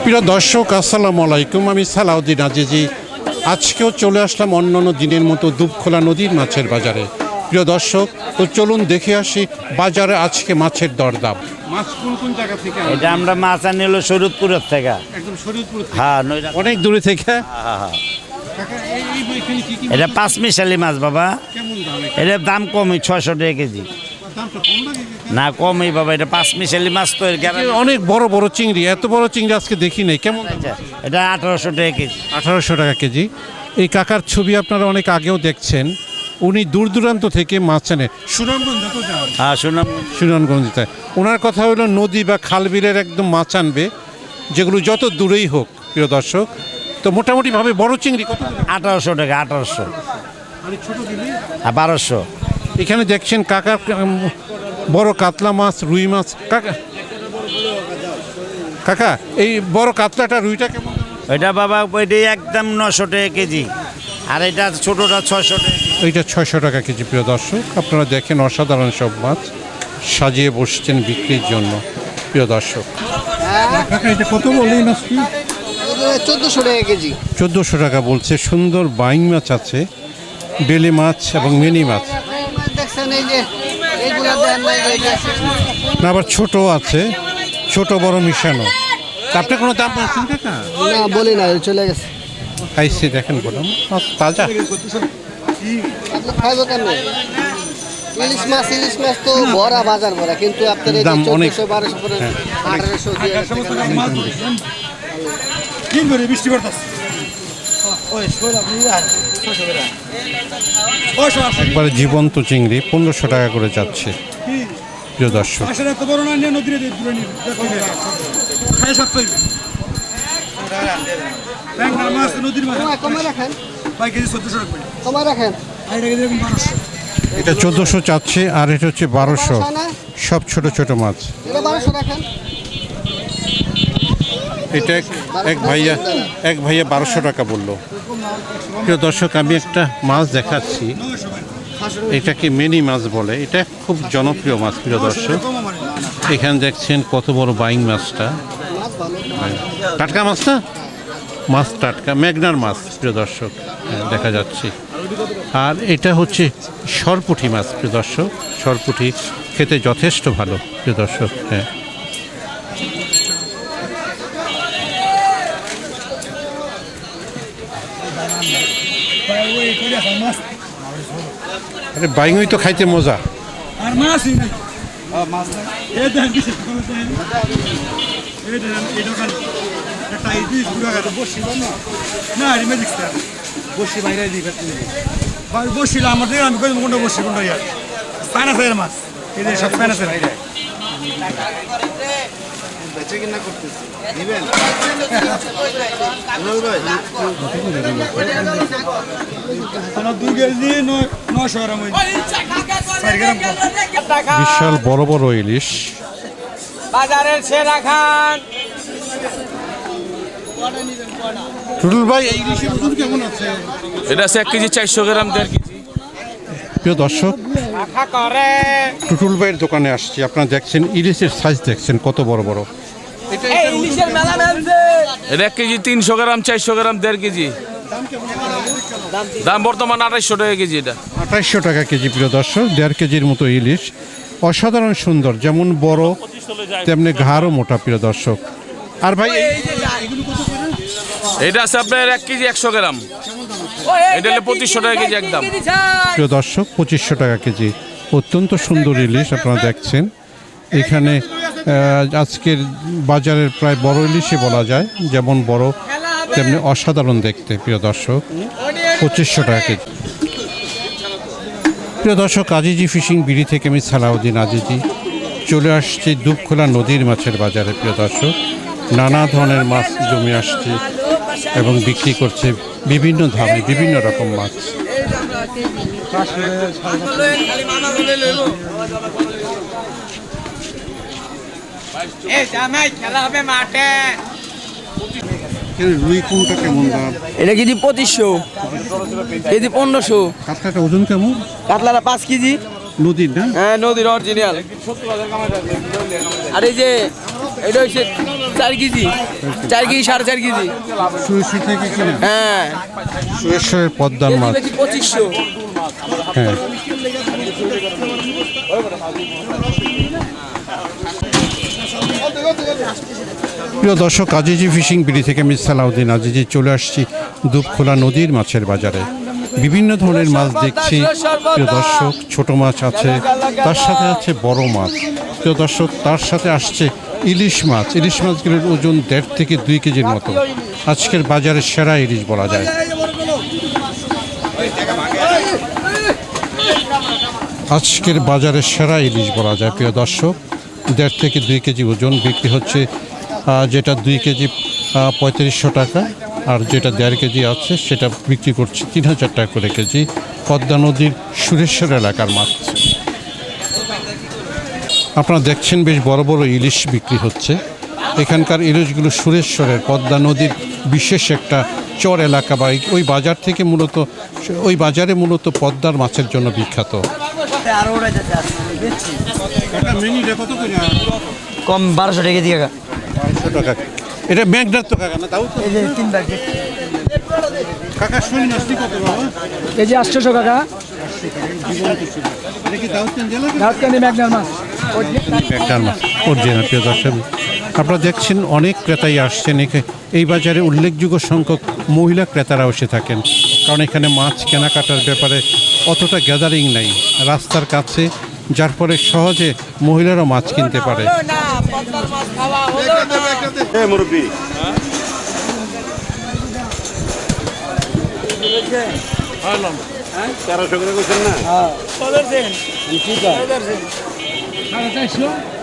প্রিয় দর্শক আসসালামু আলাইকুম। আমি সালাউদ্দিন আজিজি। আজকেও চলে আসলাম অন্যান্য দিনের মতো দুবখোলা নদীর মাছের বাজারে। প্রিয় দর্শক তো চলুন দেখে আসি বাজারে আজকে মাছের দরদাম। মাছ কোন কোন জায়গা থেকে এটা আমরা মাছ থেকে। একদম হ্যাঁ অনেক দূরে থেকে? হ্যাঁ, হ্যাঁ। কি এটা পাঁচ মিশালি মাছ বাবা। কেমন দাম এটার দাম কমই ছয়শো টাকা কেজি। না কমই বাবা এটা পাঁচ মিশালি মাছ তো এর গ্যারান্টি। অনেক বড় বড় চিংড়ি এত বড় চিংড়ি আজকে দেখি নাই কেমন? এটা আঠারোশো টাকা কেজি। আঠারোশো টাকা কেজি। এই কাকার ছবি আপনারা অনেক আগেও দেখছেন উনি দূর দূরান্ত থেকে মাছ আনে। সুনামগঞ্জ হ্যাঁ শুনাম সুনামগঞ্জতে ওনার কথা হলো নদী বা খাল বিলের একদম মাছ আনবে যেগুলো যত দূরেই হোক প্রিয় দর্শক। তো মোটামুটিভাবে বড় চিংড়ি কত আঠারোশো টাকা আঠারোশো। আর বারোশো। এখানে দেখছেন কাকার বড় কাতলা মাছ রুই মাছ। কাকা কাকা এই বড় কাতলাটা রুইটা কেমন? ওইটা বাবা ওইটা একদম নশো টাকা কেজি। আর এটা ছোটোটা ছশো টাকা। এইটা ছয়শো টাকা কেজি প্রিয় দর্শক। আপনারা দেখেন অসাধারণ সব মাছ সাজিয়ে বসছেন বিক্রির জন্য প্রিয় দর্শক। এটা কত চোদ্দোশো টাকা কেজি। চোদ্দোশো টাকা বলছে সুন্দর বাইং মাছ আছে বেলে মাছ এবং মিনি মাছ। দেখছেন এই যে এইগুলা দেন না না আবার ছোট আছে। ছোট বড় মিশানো। আপনি কোনো দাম বলছেন কাকা? না বলি না চলে গেছে। খাইছি দেখেন মাছ তাজা। ইলিশ মাছ ইলিশ মাছ তো ভরা বাজার ভরা কিন্তু আপনার দাম অনেক। বারোশো। আঠারোশো বৃষ্টি একবারে জীবন্ত চিংড়ি, পনেরোশো টাকা করে যাচ্ছে। এটা চোদ্দোশো চাচ্ছে, আর এটা হচ্ছে বারোশো। সব ছোট ছোট মাছ। এটা এক ভাইয়া এক ভাইয়া বারোশো টাকা বলল। প্রিয় দর্শক আমি একটা মাছ দেখাচ্ছি। এটাকে মিনি মাছ বলে? এটা খুব জনপ্রিয় মাছ প্রিয় দর্শক। এখানে দেখছেন কত বড় বাইং মাছটা। মাছ টাটকা মাছটা মাছ টাটকা ম্যাগনার মাছ প্রিয় দর্শক। হ্যাঁ, দেখা যাচ্ছে। আর এটা হচ্ছে সরপুঠি মাছ প্রিয় দর্শক। সরপুঠি খেতে যথেষ্ট ভালো প্রিয় দর্শক। হ্যাঁ ওই করে আসা মাছ আরে বাইঙই তো খাইতে মজা। আর মাছই নাই। বসি না না রিমে দিচ্ছে বসি বাইরে দিই ভাই বসিল আমাদের আমি কই কোনটা বসি কোনটা ইয়ার মাছ। এই যে সব স্পাইনাসের আমার গ্রাম বিশাল বড় বড় ইলিশ। বাজারের সেরা খান। টুটুল ভাই এই ইলিশের ওজন কেমন আছে? এটা আছে এক কেজি চারশো গ্রাম দেড় কেজি। প্রিয় দর্শক টুটুল ভাইয়ের দোকানে আসছি। আপনারা দেখছেন ইলিশের সাইজ দেখছেন কত বড় বড় এই ইলিশের মেলা মেলছে এটা এক কেজি তিনশো গ্রাম চারশো গ্রাম দেড় কেজি। দাম বর্তমান আঠাইশশো টাকা কেজি এটা। আঠাইশশো টাকা কেজি প্রিয় দর্শক দেড় কেজির মতো ইলিশ। অসাধারণ সুন্দর যেমন বড় তেমনি ঘাড়ও মোটা প্রিয় দর্শক। আর ভাই এটা আছে আপনার এক কেজি একশো গ্রাম। এটা হলো পঁচিশশো টাকা কেজি একদম। প্রিয় দর্শক পঁচিশশো টাকা কেজি। অত্যন্ত সুন্দর ইলিশ আপনারা দেখছেন। এখানে আজকের বাজারের প্রায় বড় ইলিশই বলা যায়, যেমন বড় তেমনি অসাধারণ দেখতে, প্রিয় দর্শক। পঁচিশশো টাকা কেজি। প্রিয় দর্শক, আজিজি ফিশিং বিড়ি থেকে আমি সালাউদ্দিন আজিজি। চলে আসছি দুপখোলা নদীর মাছের বাজারে, প্রিয় দর্শক। নানা ধরনের মাছ জমে আসছে এবং বিক্রি করছে বিভিন্ন ধামে বিভিন্ন রকম মাছ এই জামাই খেলা হবে মাঠে রুই কোনটা কেমন দাম এটা কেজি পঁচিশশো কেজি পনেরোশো। কাতলাটা ওজন কেমন? কাতলাটা পাঁচ কেজি। নদীর না? হ্যাঁ নদীর অরিজিনাল আর এই যে এটা হচ্ছে চার কেজি চার কেজি সাড়ে চার কেজি। থেকে হ্যাঁ। পদ্মার মাছ। পঁচিশশো। হ্যাঁ। প্রিয় দর্শক, আজিজি ফিশিং বিড়ি থেকে মিস সালাউদ্দিন আজিজি চলে আসছি দুপখোলা নদীর মাছের বাজারে। বিভিন্ন ধরনের মাছ দেখছি। প্রিয় দর্শক, ছোট মাছ আছে, তার সাথে আছে বড় মাছ। প্রিয় দর্শক, তার সাথে আসছে ইলিশ মাছ। ইলিশ মাছগুলোর ওজন দেড় থেকে দুই কেজির মতো। আজকের বাজারে সেরা ইলিশ বলা যায়। আজকের বাজারে সেরা ইলিশ বলা যায়, প্রিয় দর্শক। দেড় থেকে দুই কেজি ওজন বিক্রি হচ্ছে যেটা দুই কেজি পঁয়ত্রিশশো টাকা, আর যেটা দেড় কেজি আছে সেটা বিক্রি করছে তিন হাজার টাকা করে কেজি পদ্মা নদীর সুরেশ্বর এলাকার মাছ। আপনারা দেখছেন বেশ বড় বড় ইলিশ বিক্রি হচ্ছে। এখানকার ইলিশগুলো সুরেশ্বরের পদ্মা নদীর বিশেষ একটা চর এলাকা বা ওই বাজার থেকে মূলত ওই বাজারে মূলত পদ্মার মাছের জন্য বিখ্যাত। কম বারোশো টাকা দিয়ে টাকা। এটা ম্যাগনার তো কাকা না তাও তো? তিন ব্যাগ। কাকা শুনি কত বাবা? আটশোশো মাছ। মাছ অরিজিনাল প্রিয় দর্শক। আপনারা দেখছেন অনেক ক্রেতাই আসছেন এই বাজারে উল্লেখযোগ্য সংখ্যক মহিলা ক্রেতারা এসে থাকেন। কারণ এখানে মাছ কেনাকাটার ব্যাপারে অতটা গ্যাদারিং নাই। রাস্তার কাছে যার ফলে সহজে মহিলারা মাছ কিনতে পারে।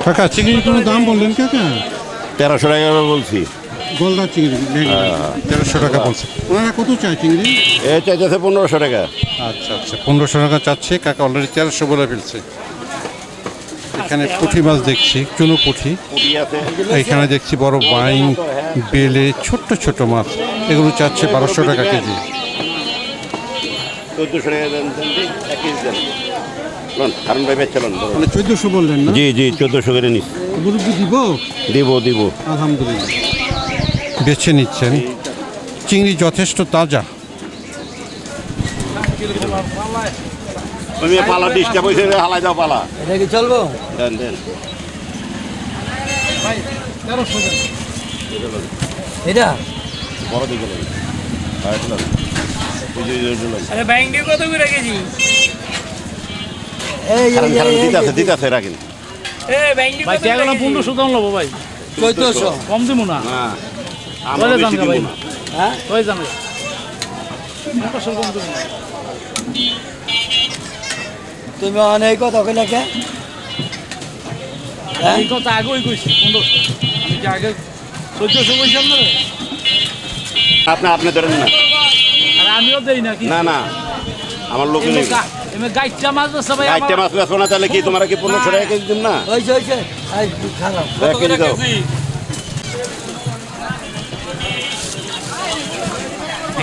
কাকা চিংড়ির কোনো দাম বললেন কাকা? তেরোশো টাকা বলছি। গলদা চিংড়ি তেরোশো টাকা বলছে। ওনারা কত চায় চিংড়ি? এ চাইতেছে পনেরোশো টাকা। আচ্ছা আচ্ছা পনেরোশো টাকা চাচ্ছে। কাকা অলরেডি তেরোশো বলে ফেলছে। এখানে পুঁটি মাছ দেখছি চুনো পুঁটি পুঁটি এখানে দেখছি বড় বাইং বেলে ছোট্ট ছোট মাছ। এগুলো চাচ্ছে বারোশো টাকা কেজি। চোদ্দোশো মানে বললেন জি জি চোদ্দোশো করে নিস দিব? দিব দিব। আলহামদুলিল্লাহ। বেছে নিচ্ছেন। চিংড়ি যথেষ্ট তাজা। তুমি পালা ডিস্টার্ব হয়েছে হালাই দাও পালা। এটা কি চলবো? দেন দেন। এটা? বড় দিকে আর কত করে এই রাখেন এই ব্যাংকে দাম ভাই। চোদ্দশো। কম দিব না। না আমরা বেশি দিব না। হ্যাঁ? কয় জানো তুমি অনেক কথা কইলে কে? এই কথা আগেই কইছি পনেরোশো আমি কি আগে চোদ্দশো কইছিলাম না আপনি আপনি ধরেন না। আর আমিও দেই না না না আমার লোক নেই। গাইটা মাছ ভাই গাইতে মাছ বেচবো না তাহলে কি তোমার কি পনেরোশো টাকা কেজি দিন না? হয়েছে হয়েছে খারাপ।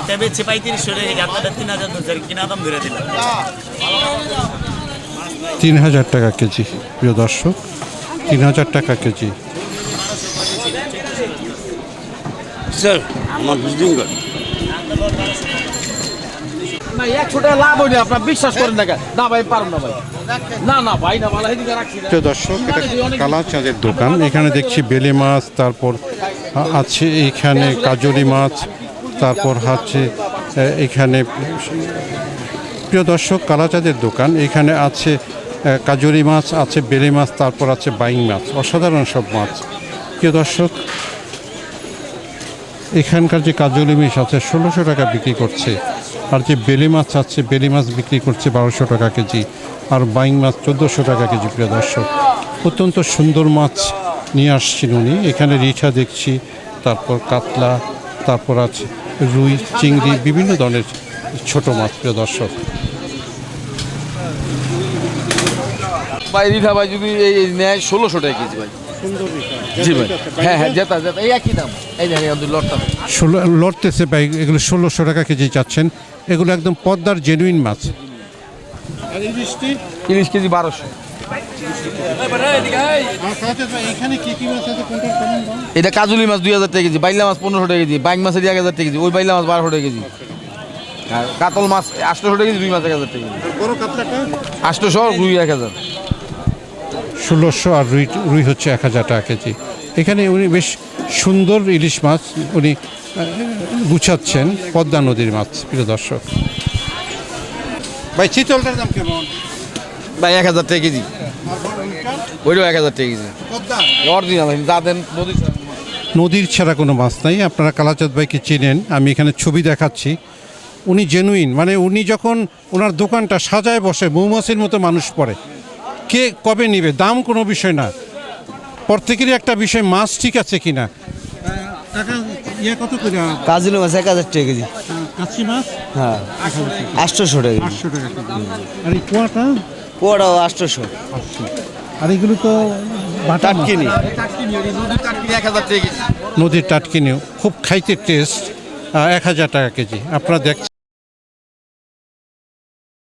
একটা বেচছে পঁয়ত্রিশশো টাকা আপনাদের তিন হাজার দশ কিনা দাম ধরে দিলাম। তিন হাজার টাকা কেজি প্রিয় দর্শক তিন হাজার টাকা কেজি। স্যার আমার বিল্ডিং না একশো টাকা লাভ হয়নি আপনার বিশ্বাস করেন না কেন? না ভাই পারুন না ভাই। না না ভাই না ভালো হেদিকে রাখছি না। প্রিয় দর্শক কালা চাঁদের দোকান। এখানে দেখছি বেলে মাছ তারপর আছে এখানে কাজলি মাছ তারপর হচ্ছে এখানে প্রিয় দর্শক কালাচাঁদের দোকান। এখানে আছে এ, কাজলি মাছ আছে বেলে মাছ তারপর আছে বাইং মাছ অসাধারণ সব মাছ। প্রিয় দর্শক এখানকার যে কাজলি মাছ আছে ষোলোশো টাকা বিক্রি করছে। আর যে বেলে মাছ আছে বেলে মাছ বিক্রি করছে বারোশো টাকা কেজি। আর বাইং মাছ চোদ্দোশো টাকা কেজি প্রিয় দর্শক। অত্যন্ত সুন্দর মাছ নিয়ে আসছেন উনি। এখানে রিঠা দেখছি তারপর কাতলা তারপর আছে রুই চিংড়ি বিভিন্ন ধরনের ছোট মাছ প্রিয় দর্শক। ভাই রিঠা ভাই যদি এই নেয় ষোলোশো টাকা কেজি ভাই। জি ভাই। হ্যাঁ হ্যাঁ জেতা জেতা। এই একই দাম। এই দেখেন লটটা ষোলো লড়তেছে ভাই এগুলো ষোলোশো টাকা কেজি চাচ্ছেন। এগুলো একদম পদ্মার জেনুইন মাছ। তিরিশ কেজি বারোশো। এটা কাজুলি মাছ দুই হাজার টাকা কেজি বাইলা মাছ পনেরোশো টাকা কেজি বাইক মাছের এক হাজার টাকা কেজি ওই বাইলা মাছ বারোশো টাকা কেজি। আর কাতল মাছ আটশোশো টাকা কেজি রুই মাছ এক হাজার টাকা আটশোশো রুই এক হাজার। ষোলোশো আর রুই রুই হচ্ছে এক হাজার টাকা কেজি। এখানে উনি বেশ সুন্দর ইলিশ মাছ উনি গুছাচ্ছেন পদ্মা নদীর মাছ প্রিয় দর্শক। ভাই চিতলটার দাম কেমন? ভাই এক হাজার টাকা কেজি। ওইটাও এক হাজার টাকা কেজি। অরিজিনাল যা দেন নদী নদীর ছাড়া কোনো মাছ নাই আপনারা কালাচাঁদ ভাইকে চেনেন আমি এখানে ছবি দেখাচ্ছি। উনি জেনুইন মানে উনি যখন ওনার দোকানটা সাজায় বসে মৌমাছির মতো মানুষ পড়ে কে কবে নিবে? দাম কোনো বিষয় না। প্রত্যেকেরই একটা বিষয় মাছ ঠিক আছে কিনা। টাকা ইয়ে কত করে? কাজুলি মাছ এক হাজার টাকা কেজি। কাছি মাছ? হ্যাঁ। আটশোশো টাকা আটশো টাকা আর এই কুয়াটা পোয়াটাও আটশোশো। আর এগুলো তো টাটকিনি এক হাজার টাকা কেজি নদীর টাটকিনিও। খুব খাইতে টেস্ট এক হাজার টাকা কেজি। আপনারা দেখছেন